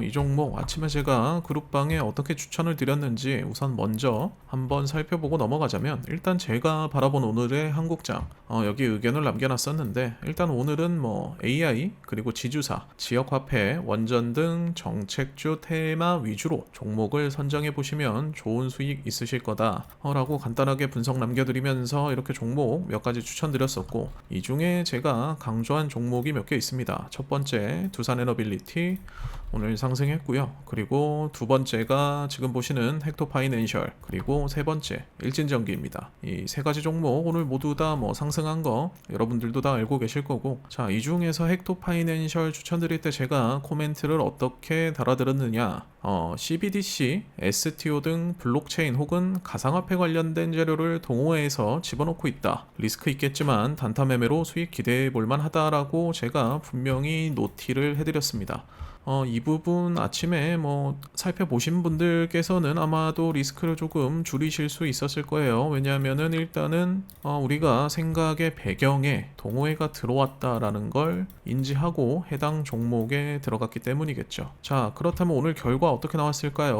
어, 이 종목 아침에 제가 그룹방에 어떻게 추천을 드렸는지 우선 먼저 한번 살펴보고 넘어가자면 일단 제가 바라본 오늘의 한국장 어, 여기 의견을 남겨놨었는데 일단 오늘은 뭐 AI 그리고 지주사, 지역화폐, 원전 등 정책주 테마 위주로 종목을 선정해 보시면 좋은 수익 있으실 거다라고 간단하게 분석 남겨드리면서 이렇게 종목 몇 가지 추천드렸었고 이 중에 제가 강조한 종목이 몇 개 있습니다. 첫 번째 두산 에너빌리티 오늘 상승했고요. 그리고 두 번째가 지금 보시는 헥토 파이낸셜 그리고 세 번째 일진전기입니다. 이 세 가지 종목 오늘 모두 다 뭐 상승한 거 여러분들도 다 알고 계실 거고 자 이 중에서 헥토 파이낸셜 추천드릴 때 제가 코멘트를 어떻게 달아드렸느냐 어, CBDC, STO 등 블록체인 혹은 가상화폐 관련된 재료를 동호회에서 집어넣고 있다. 리스크 있겠지만 단타 매매로 수익 기대해 볼 만하다라고 제가 분명히 노티를 해드렸습니다. 어, 이 부분 아침에 뭐 살펴보신 분들께서는 아마도 리스크를 조금 줄이실 수 있었을 거예요. 왜냐하면은 일단은 어, 우리가 생각의 배경에 동호회가 들어왔다라는 걸 인지하고 해당 종목에 들어갔기 때문이겠죠. 자, 그렇다면 오늘 결과 어떻게 나왔을까요?